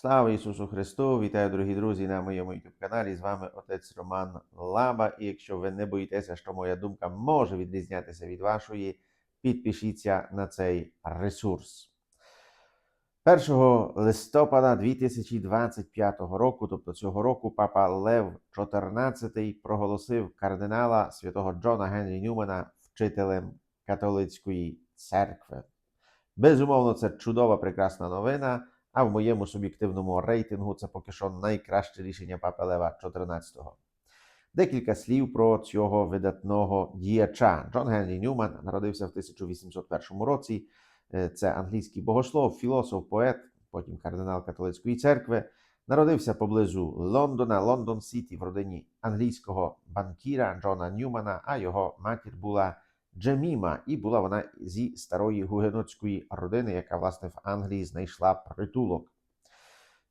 Слава Ісусу Христу! Вітаю, дорогі друзі, на моєму youtube каналі. З вами отець Роман Лаба. І якщо ви не боїтеся, що моя думка може відрізнятися від вашої, підпишіться на цей ресурс. 1 листопада 2025 року, тобто цього року, папа Лев XIV проголосив кардинала святого Джона Генрі Ньюмана вчителем католицької церкви. Безумовно, це чудова, прекрасна новина. А в моєму суб'єктивному рейтингу це поки що найкраще рішення папи Лева XIV. Декілька слів про цього видатного діяча. Джон Генрі Ньюман народився в 1801 році. Е, Це англійський богослов, філософ, поет, потім кардинал католицької церкви. Народився поблизу Лондона, Лондон Сіті, в родині англійського банкіра Джона Ньюмана, а його матір була Джеміма, і була вона зі старої гугенотської родини, яка власне в Англії знайшла притулок.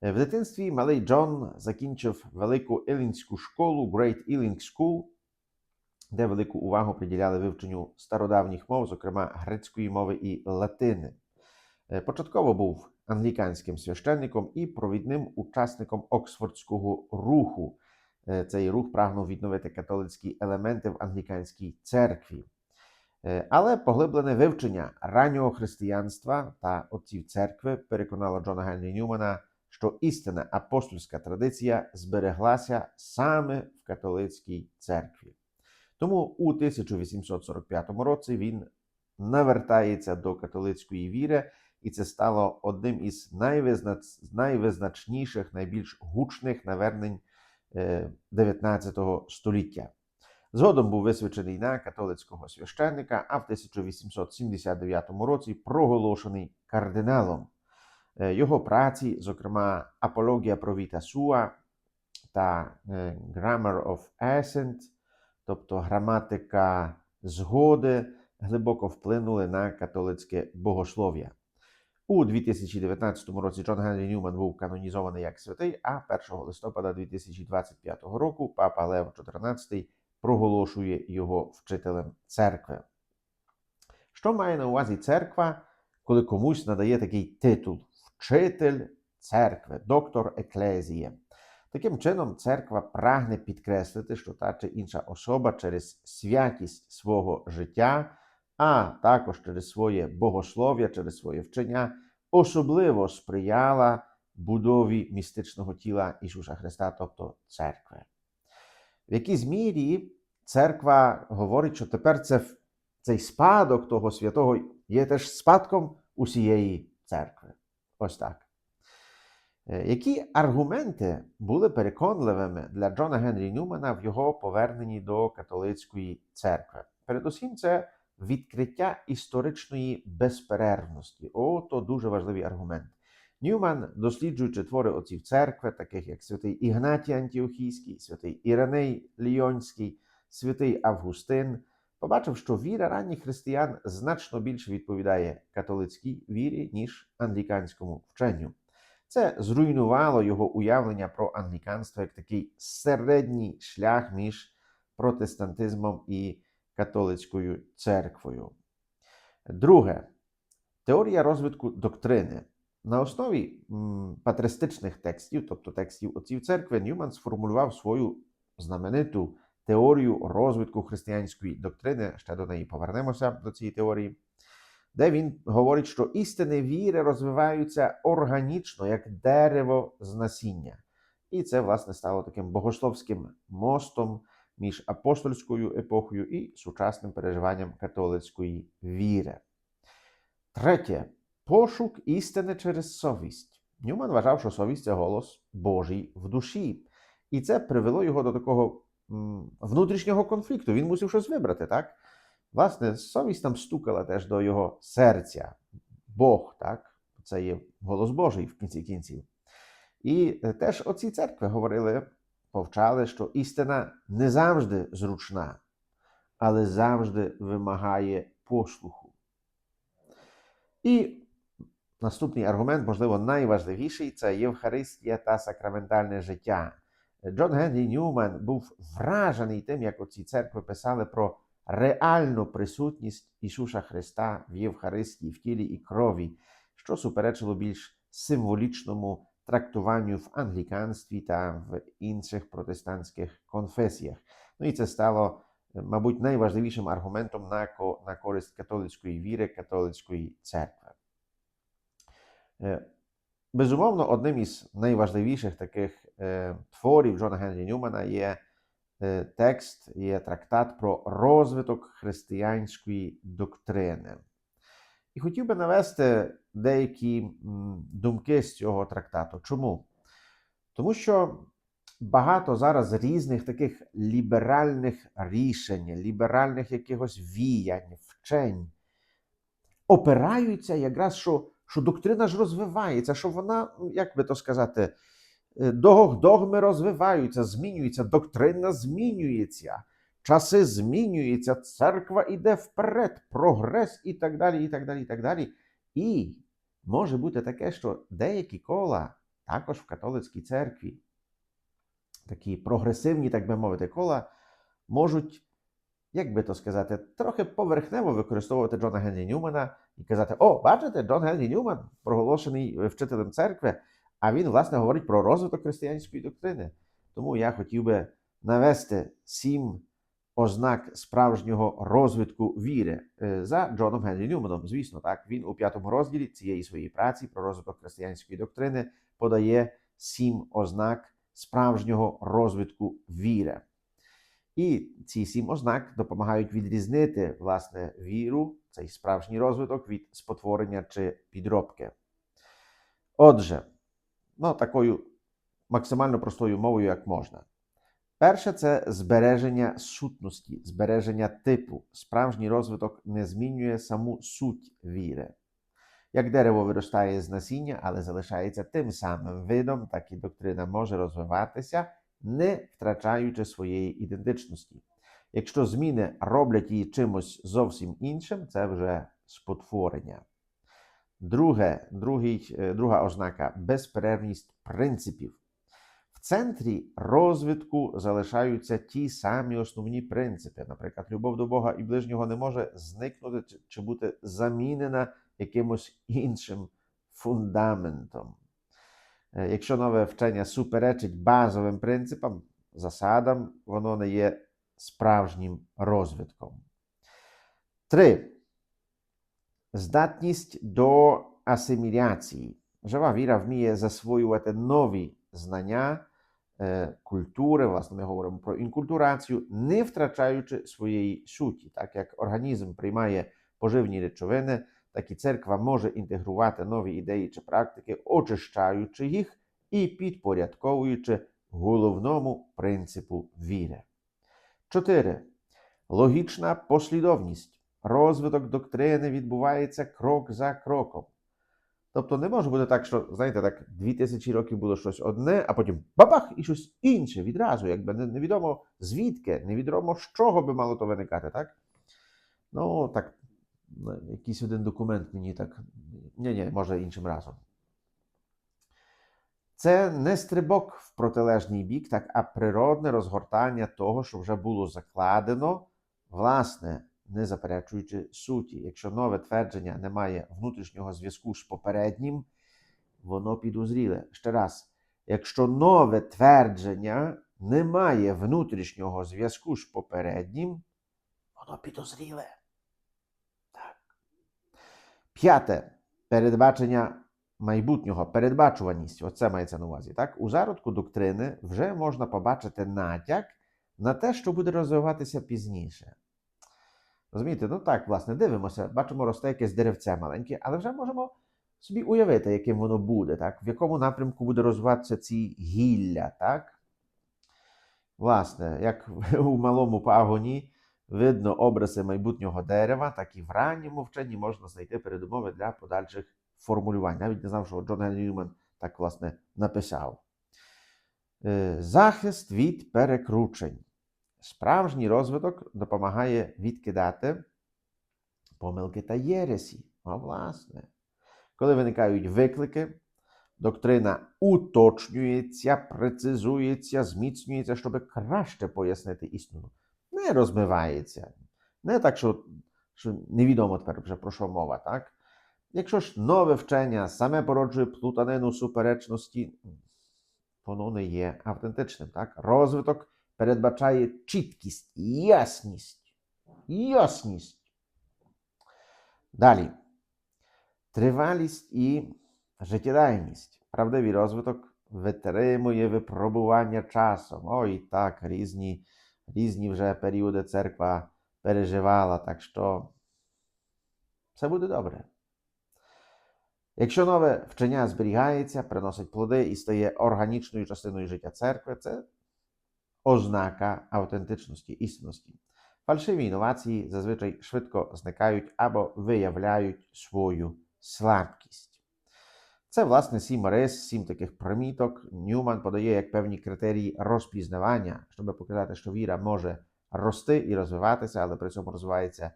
Е, В дитинстві малий Джон закінчив велику елінську школу Great Ealing School, де велику увагу приділяли вивченню стародавніх мов, зокрема грецької мови і латини. Е, Початково був англіканським священником і провідним учасником Оксфордського руху. Е, Цей рух прагнув відновити католицькі елементи в англіканській церкві. Е, Але поглиблене вивчення раннього християнства та отців церкви переконало Джона Генрі Ньюмана, що істинна апостольська традиція збереглася саме в католицькій церкві. Тому у 1845 році він навертається до католицької віри, і це стало одним із найвизна... найвизначніших, найбільш гучних навернень е, 19 століття. Згодом був висвячений на католицького священника, а в 1879 році проголошений кардиналом. Е, Його праці, зокрема Апологія про Vita Sua та е, Grammar of Assent, тобто граматика згоди, глибоко вплинули на католицьке богослов'я. У 2019 році Джон Генрі Ньюман був канонізований як святий, а 1 листопада 2025 року папа Лев XIV проголошує його вчителем церкви. Що має на увазі церква, коли комусь надає такий титул вчитель церкви, доктор еклезії? Таким чином, церква прагне підкреслити, що та чи інша особа через святість свого життя, а також через своє богослов'я, через своє вчення, особливо сприяла будові містичного тіла Ісуса Христа, тобто церкви. В якійсь мірі церква говорить, що тепер це, цей спадок того святого є теж спадком усієї церкви. Ось так. Е, Які аргументи були переконливими для Джона Генрі Ньюмана в його поверненні до католицької церкви? Передусім, це відкриття історичної безперервності. О, то дуже важливий аргумент. Ньюман, досліджуючи твори отців церкви, таких як святий Ігнатій Антіохійський, святий Іраней Ліонський, святий Августин, побачив, що віра ранніх християн значно більше відповідає католицькій вірі, ніж англіканському вченню. Це зруйнувало його уявлення про англіканство як такий середній шлях між протестантизмом і католицькою церквою. Друге, теорія розвитку доктрини. На основі патристичних текстів, тобто текстів отців церкви, Ньюман сформулював свою знамениту теорію розвитку християнської доктрини. Ще до неї повернемося до цієї теорії, де він говорить, що істини віри розвиваються органічно, як дерево з насіння. І це, власне, стало таким богословським мостом між апостольською епохою і сучасним переживанням католицької віри. Третє пошук істини через совість. Ньюман вважав, що совість це голос Божий в душі. І це привело його до такого внутрішнього конфлікту. Він мусив щось вибрати, так? Власне, совість там стукала теж до його серця. Бог, так? Це є голос Божий в кінці кінців. І е, теж оці церкви говорили, повчали, що істина не завжди зручна, але завжди вимагає послуху. І наступний аргумент, можливо, найважливіший це Євхаристія та сакраментальне життя. Джон Генрі Ньюман був вражений тим, як оці церкви писали про реальну присутність Ісуса Христа в Євхаристії, в тілі і крові, що суперечило більш символічному трактуванню в англіканстві та в інших протестантських конфесіях. Ну і це стало, мабуть, найважливішим аргументом на користь католицької віри, католицької церкви. Е, Безумовно, одним із найважливіших таких е, творів Джона Генрі Ньюмана є е, текст, є трактат про розвиток християнської доктрини. І хотів би навести деякі думки з цього трактату. Чому? Тому що багато зараз різних таких ліберальних рішень, ліберальних якихось віянь, вчень опираються якраз, що, що доктрина ж розвивається, що вона, як би то сказати, е, догми розвиваються, змінюються, доктрина змінюється, часи змінюються, церква йде вперед, прогрес і так далі, і так далі, і так далі. І може бути таке, що деякі кола, також в католицькій церкві, такі прогресивні, так би мовити, кола, можуть, як би то сказати, трохи поверхнево використовувати Джона Генрі Ньюмана і казати: О, бачите, Джон Генрі Ньюман, проголошений е, вчителем церкви, а він, власне, говорить про розвиток християнської доктрини. Тому я хотів би навести сім ознак справжнього розвитку віри е, за Джоном Генрі Ньюманом. Звісно, так, він у п'ятому розділі цієї своєї праці про розвиток християнської доктрини подає сім ознак справжнього розвитку віри. І ці сім ознак допомагають відрізнити власне віру, цей справжній розвиток від спотворення чи підробки. Отже, ну, такою максимально простою мовою, як можна. Перше це збереження сутності, збереження типу. Справжній розвиток не змінює саму суть віри. Як дерево виростає з насіння, але залишається тим самим видом, так і доктрина може розвиватися, не втрачаючи своєї ідентичності. Якщо зміни роблять її чимось зовсім іншим, це вже спотворення. Друге, другий, е, друга ознака безперервність принципів. В центрі розвитку залишаються ті самі основні принципи. Наприклад, любов до Бога і ближнього не може зникнути чи- чи бути замінена якимось іншим фундаментом. Е, Якщо нове вчення суперечить базовим принципам, засадам, воно не є справжнім розвитком. Три. Здатність до асиміляції. Жива віра вміє засвоювати нові знання, е, культури. Власне, ми говоримо про інкультурацію, не втрачаючи своєї суті. Так як організм приймає поживні речовини, так і церква може інтегрувати нові ідеї чи практики, очищаючи їх і підпорядковуючи головному принципу віри. 4. Логічна послідовність. Розвиток доктрини відбувається крок за кроком. Тобто не може бути так, що, знаєте, так, дві тисячі років було щось одне, а потім бабах і щось інше відразу, якби не- невідомо звідки, невідомо з чого би мало то виникати, так? Ну, так, якийсь один документ мені так. Ні, ні, може іншим разом. Це не стрибок в протилежний бік, так, а природне розгортання того, що вже було закладено, власне, не заперечуючи суті. Якщо нове твердження не має внутрішнього зв'язку з попереднім, воно підозріле. Ще раз, якщо нове твердження не має внутрішнього зв'язку з попереднім, воно підозріле. П'яте передбачення майбутнього, передбачуваність. Оце мається на увазі. Так? У зародку доктрини вже можна побачити натяк на те, що буде розвиватися пізніше. Розумієте, ну так, власне, дивимося, бачимо, росте якесь деревце маленьке, але вже можемо собі уявити, яким воно буде, так? в якому напрямку буде розвиватися ці гілля. так? Власне, як у малому пагоні видно образи майбутнього дерева, так і в ранньому вченні можна знайти передумови для подальших формулювань. Навіть не знав, що Джон Генрі Ньюман так, власне, написав. Е, Захист від перекручень. Справжній розвиток допомагає відкидати помилки та єресі. А власне, коли виникають виклики, доктрина уточнюється, прецизується, зміцнюється, щоб краще пояснити істину. Не розмивається. Не так, що, що невідомо тепер вже про що мова, так? Якщо ж нове вчення саме породжує плутанину суперечності, воно не є автентичним. Так? Розвиток передбачає чіткість, ясність. Ясність. Далі. Тривалість і життєдайність. Правдивий розвиток витримує випробування часом. Ой, так, різні, різні вже періоди церква переживала, так що все буде добре. Якщо нове вчення зберігається, приносить плоди і стає органічною частиною життя церкви, це ознака автентичності, істинності. Фальшиві інновації зазвичай швидко зникають або виявляють свою слабкість. Це, власне, сім рис, сім таких приміток. Ньюман подає як певні критерії розпізнавання, щоб показати, що віра може рости і розвиватися, але при цьому розвивається,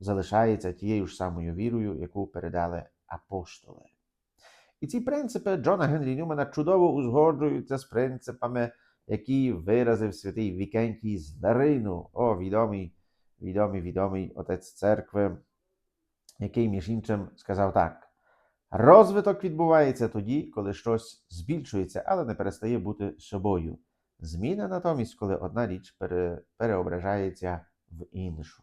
залишається тією ж самою вірою, яку передали апостоли. І ці принципи Джона Генрі Ньюмана чудово узгоджуються з принципами, які виразив святий Вікентій з Дарину, о, відомий, відомий, відомий отець церкви, який, між іншим, сказав так. Розвиток відбувається тоді, коли щось збільшується, але не перестає бути собою. Зміна натомість, коли одна річ пере, переображається в іншу.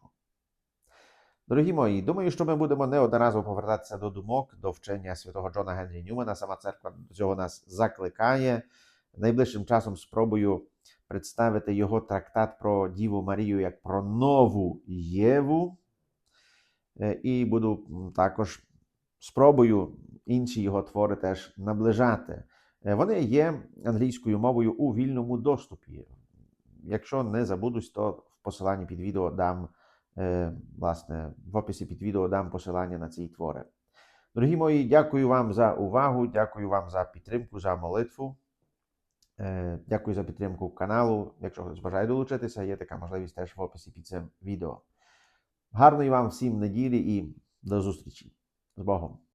Дорогі мої, думаю, що ми будемо неодноразово повертатися до думок, до вчення святого Джона Генрі Ньюмана. Сама церква до цього нас закликає. Найближчим часом спробую представити його трактат про Діву Марію як про нову Єву. Е, І буду також спробую інші його твори теж наближати. Е, Вони є англійською мовою у вільному доступі. Якщо не забудусь, то в посиланні під відео дам, е, власне, в описі під відео дам посилання на ці твори. Дорогі мої, дякую вам за увагу, дякую вам за підтримку, за молитву. Е, Дякую за підтримку каналу. Якщо хтось бажає долучитися, є така можливість теж в описі під цим відео. Гарної вам всім неділі і до зустрічі. З Богом!